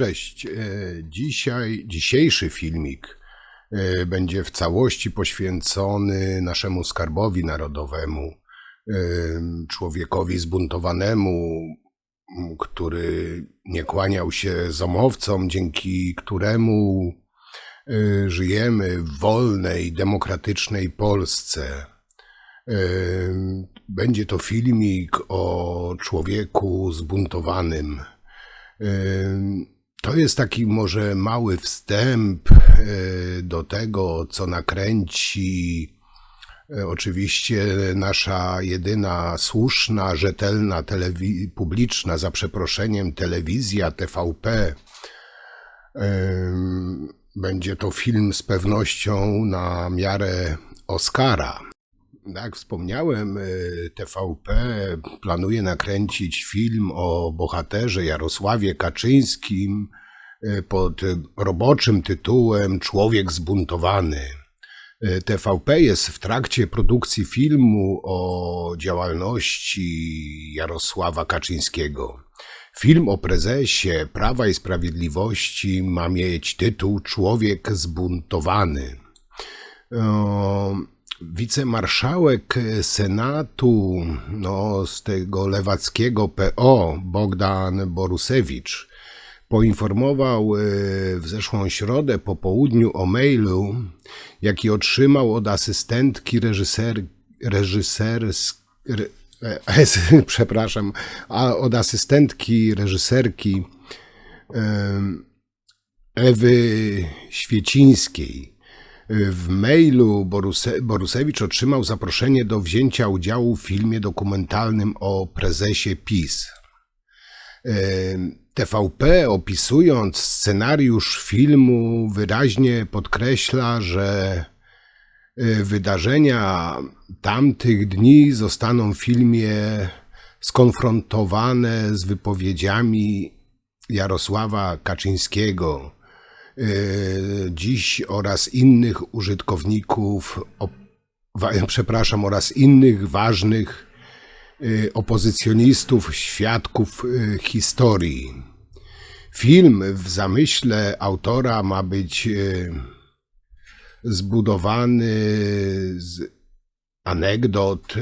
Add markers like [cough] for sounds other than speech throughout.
Cześć. E, Dzisiaj, dzisiejszy filmik e, będzie w całości poświęcony naszemu skarbowi narodowemu, e, człowiekowi zbuntowanemu, który nie kłaniał się zomowcom, dzięki któremu żyjemy w wolnej, demokratycznej Polsce. Będzie to filmik o człowieku zbuntowanym. To jest taki może mały wstęp y, do tego, co nakręci y, oczywiście nasza jedyna słuszna, rzetelna telewi- publiczna, za przeproszeniem, telewizja TVP. Będzie to film z pewnością na miarę Oscara. Jak wspomniałem, y, TVP planuje nakręcić film o bohaterze Jarosławie Kaczyńskim y, pod roboczym tytułem Człowiek zbuntowany. Y, TVP jest w trakcie produkcji filmu o działalności Jarosława Kaczyńskiego. Film o prezesie Prawa i Sprawiedliwości ma mieć tytuł Człowiek zbuntowany. Wicemarszałek Senatu no, z tego lewackiego PO, Bogdan Borusewicz, poinformował e, w zeszłą środę po południu o mailu, jaki otrzymał od asystentki reżyser, reżysers, re, e, [laughs] przepraszam, a od asystentki reżyserki Ewy Świecińskiej. W mailu Boruse, Borusewicz otrzymał zaproszenie do wzięcia udziału w filmie dokumentalnym o prezesie PiS. E, TVP opisując scenariusz filmu wyraźnie podkreśla, że e, wydarzenia tamtych dni zostaną w filmie skonfrontowane z wypowiedziami Jarosława Kaczyńskiego, dziś oraz innych użytkowników, [laughs] przepraszam, oraz innych ważnych e, opozycjonistów, świadków e, historii. Film w zamyśle autora ma być zbudowany z anegdot,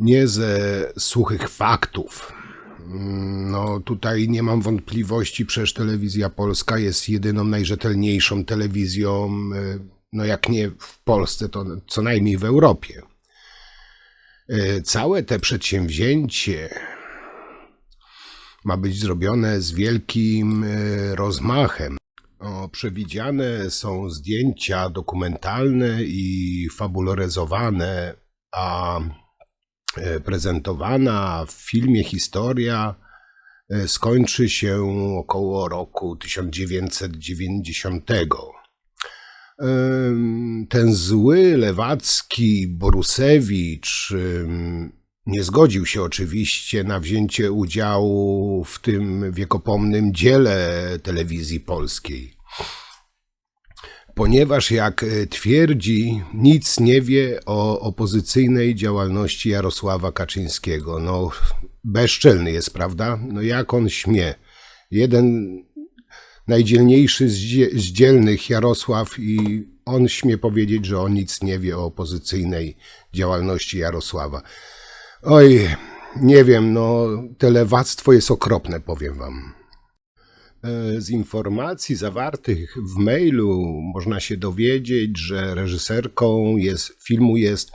nie ze suchych faktów. No, tutaj nie mam wątpliwości, przecież telewizja polska jest jedyną najrzetelniejszą telewizją, e, no jak nie w Polsce, to co najmniej w Europie. E, Całe te przedsięwzięcie ma być zrobione z wielkim e, rozmachem. O, przewidziane są zdjęcia dokumentalne i fabularyzowane, a prezentowana w filmie historia e, skończy się około roku 1990. Em, Ten zły lewacki Borusewicz nie zgodził się oczywiście na wzięcie udziału w tym wiekopomnym dziele telewizji polskiej ponieważ jak e, twierdzi, nic nie wie o opozycyjnej działalności Jarosława Kaczyńskiego. No, bezczelny jest, prawda? No jak on śmie? Jeden najdzielniejszy z dzie- z dzielnych Jarosław i on śmie powiedzieć, że on nic nie wie o opozycyjnej działalności Jarosława. Oj, nie wiem, no, te lewactwo jest okropne, powiem wam. E, Z informacji zawartych w mailu można się dowiedzieć, że reżyserką jest, filmu jest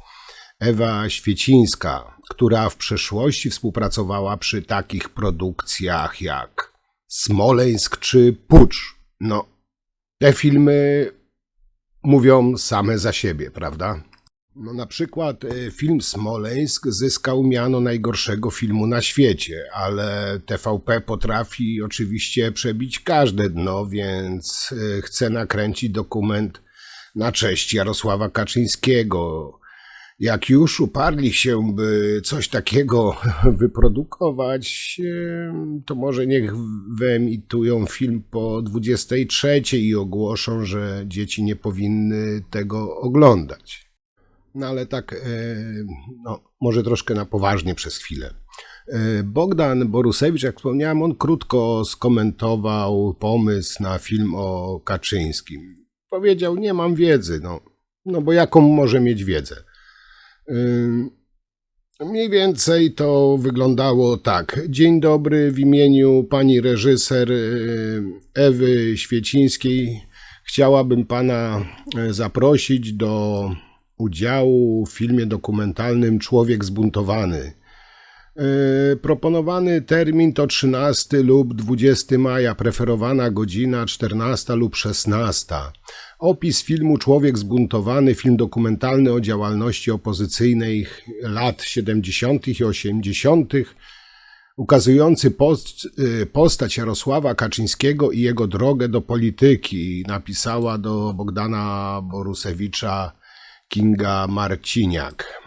Ewa Świecińska, która w przeszłości współpracowała przy takich produkcjach jak Smoleńsk czy Pucz. No, te filmy mówią same za siebie, prawda? No na przykład e, film Smoleńsk zyskał miano najgorszego filmu na świecie, ale TVP potrafi oczywiście przebić każde dno, więc e, chce nakręcić dokument na cześć Jarosława Kaczyńskiego. Jak już uparli się, by coś takiego [laughs] wyprodukować, e, to może niech wyemitują film po 23 i ogłoszą, że dzieci nie powinny tego oglądać. No ale tak, e, no, może troszkę na poważnie przez chwilę. E, Bogdan Borusewicz, jak wspomniałem, on krótko skomentował pomysł na film o Kaczyńskim. Powiedział, nie mam wiedzy, no, no bo jaką może mieć wiedzę? Ym, Mniej więcej to wyglądało tak. Dzień dobry, w imieniu pani reżyser Ewy Świecińskiej chciałabym pana zaprosić do udziału w filmie dokumentalnym Człowiek zbuntowany. Y, Proponowany termin to 13 lub 20 maja, preferowana godzina 14 lub 16. Opis filmu Człowiek zbuntowany, film dokumentalny o działalności opozycyjnej lat 70. i 80., ukazujący post, y, postać Jarosława Kaczyńskiego i jego drogę do polityki. Napisała do Bogdana Borusewicza Kinga Marciniak.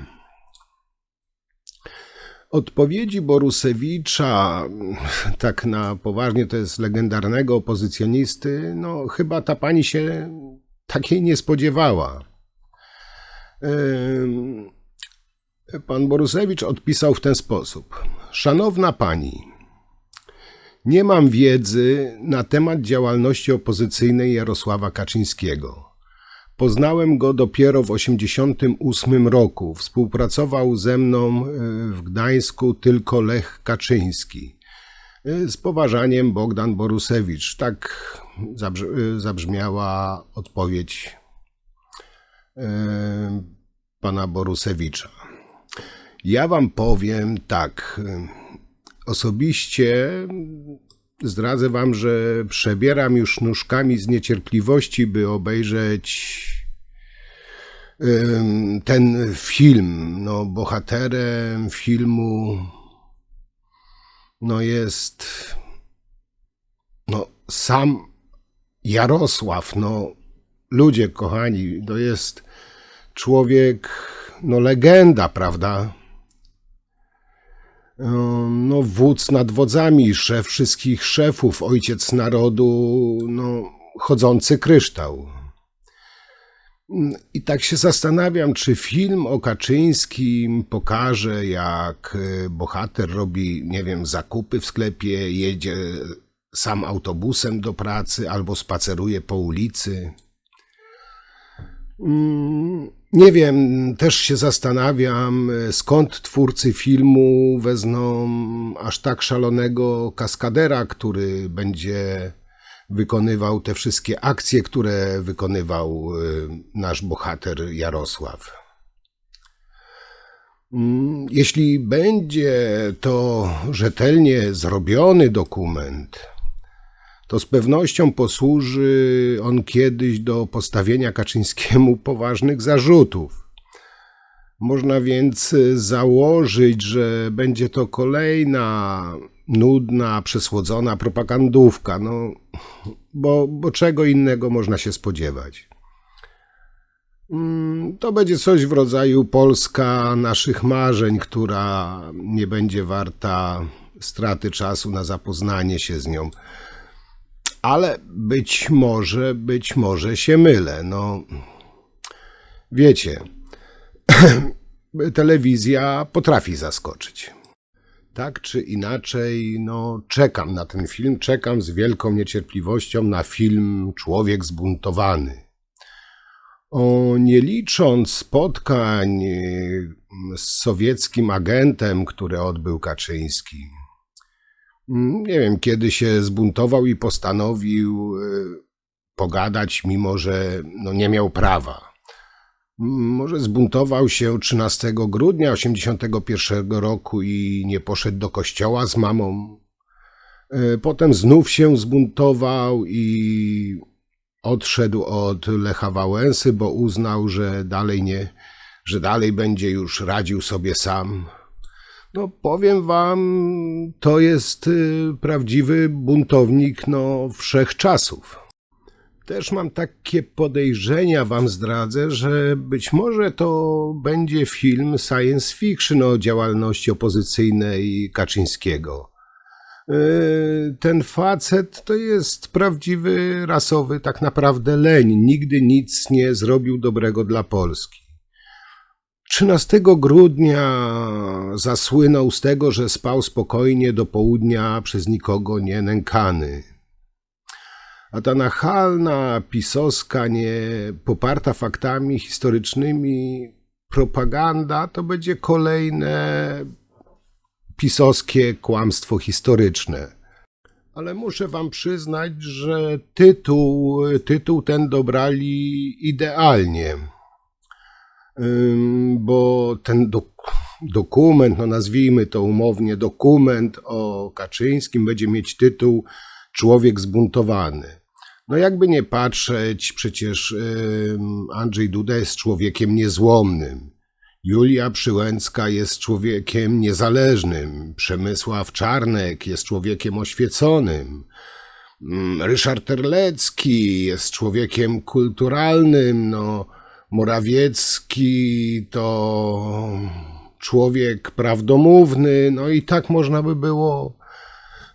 Odpowiedzi Borusewicza, tak na poważnie, to jest legendarnego opozycjonisty, no chyba ta pani się takiej nie spodziewała. Pan Borusewicz odpisał w ten sposób. Szanowna pani, nie mam wiedzy na temat działalności opozycyjnej Jarosława Kaczyńskiego. Poznałem go dopiero w 1988 roku. Współpracował ze mną y, w Gdańsku tylko Lech Kaczyński. Y, Z poważaniem Bogdan Borusewicz. Tak y, zabrzmiała odpowiedź pana Borusewicza. Ja wam powiem tak. Osobiście zdradzę wam, że przebieram już nóżkami z niecierpliwości, by obejrzeć ten film. No, bohaterem filmu no jest no, sam Jarosław. No, ludzie kochani, to jest człowiek, no legenda, prawda? No, wódz nad wodzami, szef wszystkich szefów, ojciec narodu, no, chodzący kryształ. Ym, I tak się zastanawiam, czy film o Kaczyńskim pokaże, jak y, bohater robi, nie wiem, zakupy w sklepie, jedzie sam autobusem do pracy albo spaceruje po ulicy. Mm, Nie wiem, też się zastanawiam, e, skąd twórcy filmu wezmą aż tak szalonego kaskadera, który będzie wykonywał te wszystkie akcje, które wykonywał e, nasz bohater Jarosław. Mm, Jeśli będzie to rzetelnie zrobiony dokument, to z pewnością posłuży on kiedyś do postawienia Kaczyńskiemu [laughs] poważnych zarzutów. Można więc y, założyć, że będzie to kolejna nudna, przesłodzona propagandówka, no, bo, bo czego innego można się spodziewać. Mm, To będzie coś w rodzaju Polska naszych marzeń, która nie będzie warta straty czasu na zapoznanie się z nią. Ale być może, być może się mylę. No, wiecie, [clears throat] telewizja potrafi zaskoczyć. Tak czy inaczej, no, czekam na ten film, czekam z wielką niecierpliwością na film Człowiek zbuntowany. O, nie licząc spotkań y, z sowieckim agentem, które odbył Kaczyński, Nie wiem, kiedy się zbuntował i postanowił y, pogadać, mimo że no, nie miał prawa. Mm, Może zbuntował się 13 grudnia 1981 roku i nie poszedł do kościoła z mamą. Y, Potem znów się zbuntował i odszedł od Lecha Wałęsy, bo uznał, że dalej nie, że dalej będzie już radził sobie sam. No, powiem wam, to jest y, prawdziwy buntownik no, wszechczasów. Też mam takie podejrzenia, wam zdradzę, że być może to będzie film science fiction o działalności opozycyjnej Kaczyńskiego. Y, Ten facet to jest prawdziwy rasowy, tak naprawdę leń. Nigdy nic nie zrobił dobrego dla Polski. 13 grudnia zasłynął z tego, że spał spokojnie do południa przez nikogo nie nękany. A ta nachalna, pisowska, nie poparta faktami historycznymi propaganda to będzie kolejne pisowskie kłamstwo historyczne. Ale muszę wam przyznać, że tytuł, tytuł ten dobrali idealnie. Bo ten dok- dokument, no nazwijmy to umownie, dokument o Kaczyńskim będzie mieć tytuł Człowiek zbuntowany. No jakby nie patrzeć, przecież Andrzej Duda jest człowiekiem niezłomnym. Julia Przyłęcka jest człowiekiem niezależnym. Przemysław Czarnek jest człowiekiem oświeconym. Ryszard Terlecki jest człowiekiem kulturalnym. No, Morawiecki to człowiek prawdomówny. No i tak można by było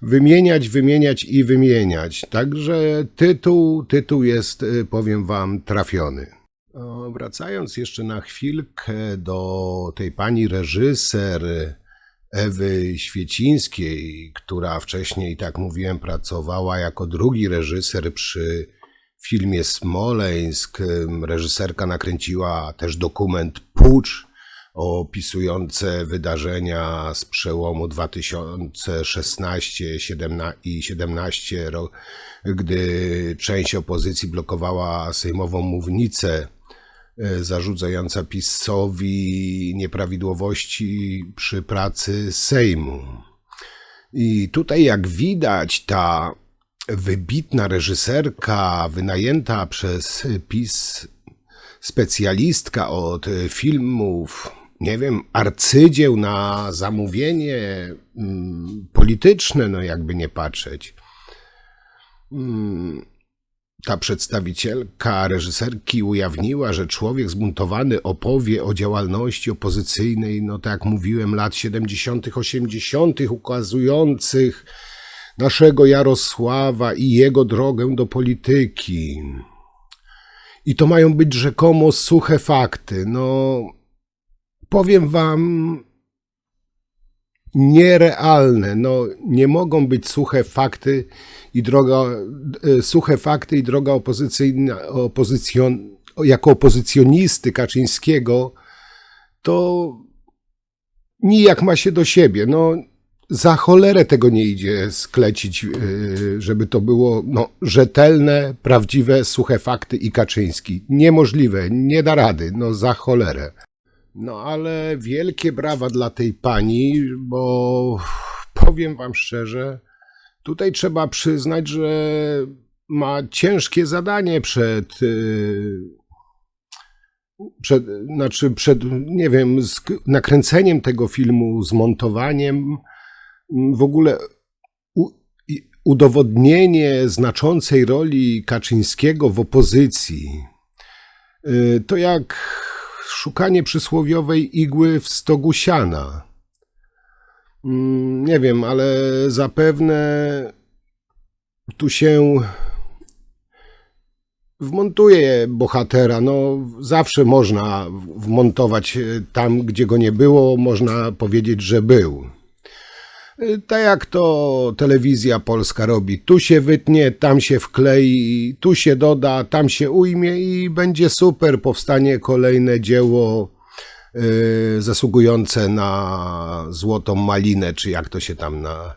wymieniać, wymieniać i wymieniać. Także tytuł, tytuł jest, y, powiem wam, trafiony. Wracając jeszcze na chwilkę do tej pani reżyser Ewy Świecińskiej, która wcześniej, tak mówiłem, pracowała jako drugi reżyser przy filmie Smoleńsk. Reżyserka nakręciła też dokument Pucz opisujące wydarzenia z przełomu 2016 17 i 17, ro- gdy część opozycji blokowała sejmową mównicę e, zarzucająca PiSowi nieprawidłowości przy pracy Sejmu. I tutaj, jak widać, ta wybitna reżyserka wynajęta przez PiS specjalistka od filmów, nie wiem, arcydzieł na zamówienie mm, polityczne, no jakby nie patrzeć. Mm, ta przedstawicielka reżyserki ujawniła, że człowiek zbuntowany opowie o działalności opozycyjnej, no tak jak mówiłem, lat 70., 80., ukazujących naszego Jarosława i jego drogę do polityki. I to mają być rzekomo suche fakty. No, powiem wam, nierealne. No, nie mogą być suche fakty i droga, e, suche fakty i droga opozycyjna, opozycjon, jako opozycjonisty Kaczyńskiego, to nijak ma się do siebie. No, za cholerę tego nie idzie sklecić, yy, żeby to było no, rzetelne, prawdziwe, suche fakty i Kaczyński. Niemożliwe, nie da rady, no za cholerę. No ale wielkie brawa dla tej pani, bo powiem wam szczerze, tutaj trzeba przyznać, że ma ciężkie zadanie przed, yy, przed znaczy przed, nie wiem, nakręceniem tego filmu, zmontowaniem, w ogóle udowodnienie znaczącej roli Kaczyńskiego w opozycji. Y, To jak szukanie przysłowiowej igły w stogu siana. Mm, Nie wiem, ale zapewne tu się wmontuje bohatera. No, zawsze można wmontować e, tam, gdzie go nie było, można powiedzieć, że był. Tak jak to telewizja polska robi. Tu się wytnie, tam się wklei, tu się doda, tam się ujmie i będzie super. Powstanie kolejne dzieło y, zasługujące na złotą malinę, czy jak to się tam na,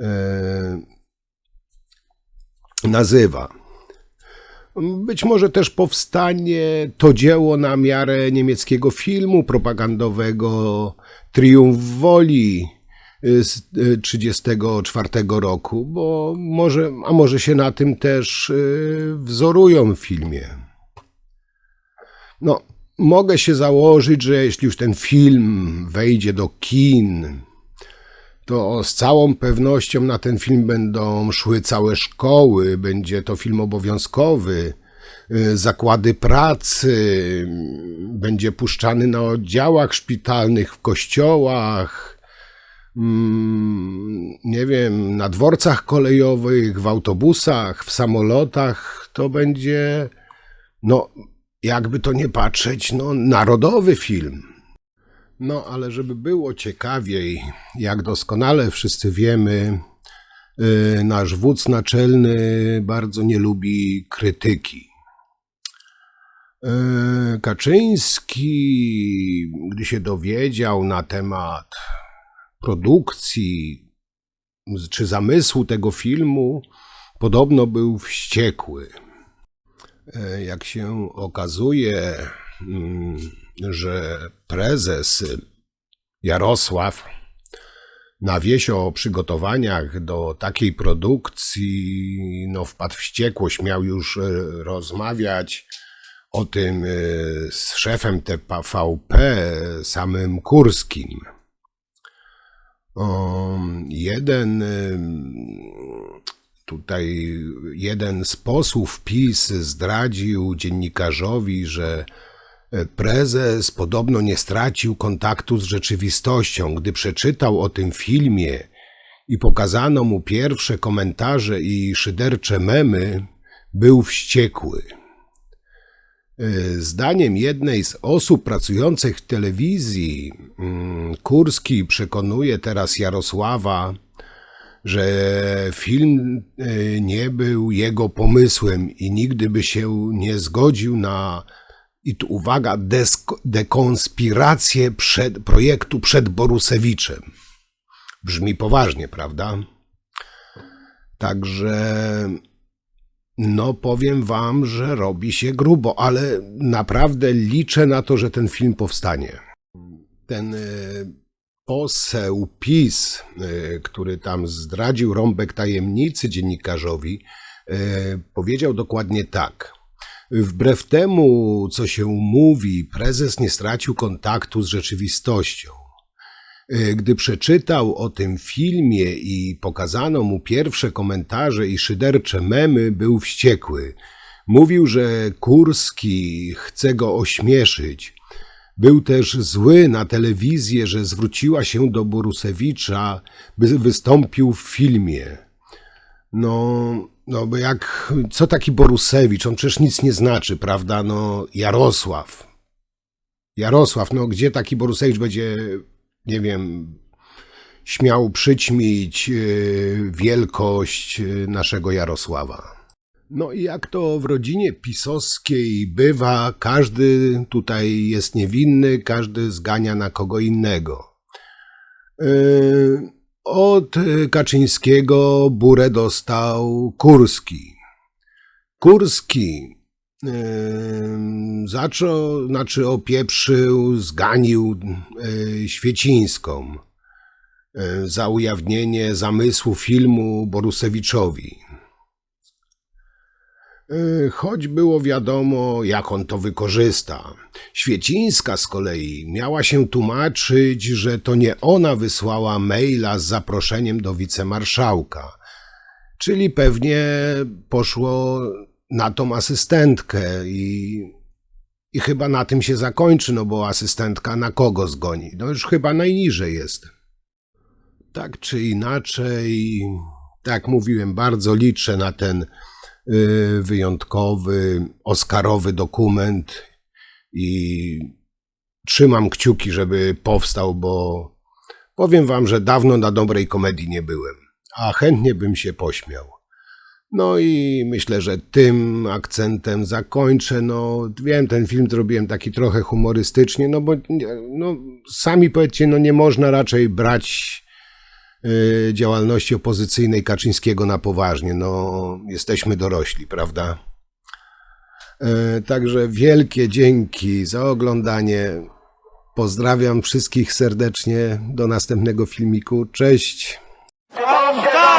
y, nazywa. Być może też powstanie to dzieło na miarę niemieckiego filmu propagandowego Triumf Woli z 1934 roku, bo może, a może się na tym też y, wzorują w filmie. No, mogę się założyć, że jeśli już ten film wejdzie do kin, to z całą pewnością na ten film będą szły całe szkoły, będzie to film obowiązkowy, y, zakłady pracy, y, będzie puszczany na oddziałach szpitalnych, w kościołach, nie wiem, na dworcach kolejowych, w autobusach, w samolotach. To będzie, no, jakby to nie patrzeć, no, narodowy film. No, ale żeby było ciekawiej, jak doskonale wszyscy wiemy, y, nasz wódz naczelny bardzo nie lubi krytyki. Y, Kaczyński, gdy się dowiedział na temat produkcji czy zamysłu tego filmu, podobno był wściekły. E, Jak się okazuje, mm, że prezes Jarosław na wieś o przygotowaniach do takiej produkcji no, wpadł wściekłość, miał już e, rozmawiać o tym e, z szefem TVP, samym Kurskim. Jeden tutaj jeden z posłów PiS zdradził dziennikarzowi, że e, prezes podobno nie stracił kontaktu z rzeczywistością. Gdy przeczytał o tym filmie i pokazano mu pierwsze komentarze i szydercze memy, był wściekły. Zdaniem jednej z osób pracujących w telewizji, mm, Kurski przekonuje teraz Jarosława, że film e, nie był jego pomysłem i nigdy by się nie zgodził na, i tu uwaga, dekonspirację przed, projektu przed Borusewiczem. Brzmi poważnie, prawda? Także no, powiem wam, że robi się grubo, ale naprawdę liczę na to, że ten film powstanie. Ten e, poseł PiS, e, który tam zdradził rąbek tajemnicy dziennikarzowi, e, powiedział dokładnie tak. Wbrew temu, co się mówi, prezes nie stracił kontaktu z rzeczywistością. E, Gdy przeczytał o tym filmie i pokazano mu pierwsze komentarze i szydercze memy, był wściekły. Mówił, że Kurski chce go ośmieszyć. Był też zły na telewizję, że zwróciła się do Borusewicza, by wystąpił w filmie. No, no bo jak, co taki Borusewicz? On przecież nic nie znaczy, prawda? No, Jarosław. Jarosław, no gdzie taki Borusewicz będzie, nie wiem, śmiał przyćmić yy, wielkość yy, naszego Jarosława. No i jak to w rodzinie pisowskiej bywa, każdy tutaj jest niewinny, każdy zgania na kogo innego. Yy, Od y, Kaczyńskiego burę dostał Kurski. Kurski zaczął, znaczy opieprzył, zganił yy, Świecińską yy, za ujawnienie zamysłu filmu Borusewiczowi. Yy, Choć było wiadomo, jak on to wykorzysta. Świecińska z kolei miała się tłumaczyć, że to nie ona wysłała maila z zaproszeniem do wicemarszałka, czyli pewnie poszło na tą asystentkę i, i chyba na tym się zakończy, no bo asystentka na kogo zgoni? No już chyba najniżej jest. Tak czy inaczej, tak mówiłem, bardzo liczę na ten y, wyjątkowy, oscarowy dokument i trzymam kciuki, żeby powstał, bo powiem wam, że dawno na dobrej komedii nie byłem, a chętnie bym się pośmiał. No i myślę, że tym akcentem zakończę. No, wiem, ten film zrobiłem taki trochę humorystycznie, no bo no, sami powiedzcie, no nie można raczej brać y, działalności opozycyjnej Kaczyńskiego na poważnie. No, jesteśmy dorośli, prawda? E, Także wielkie dzięki za oglądanie. Pozdrawiam wszystkich serdecznie. Do następnego filmiku. Cześć.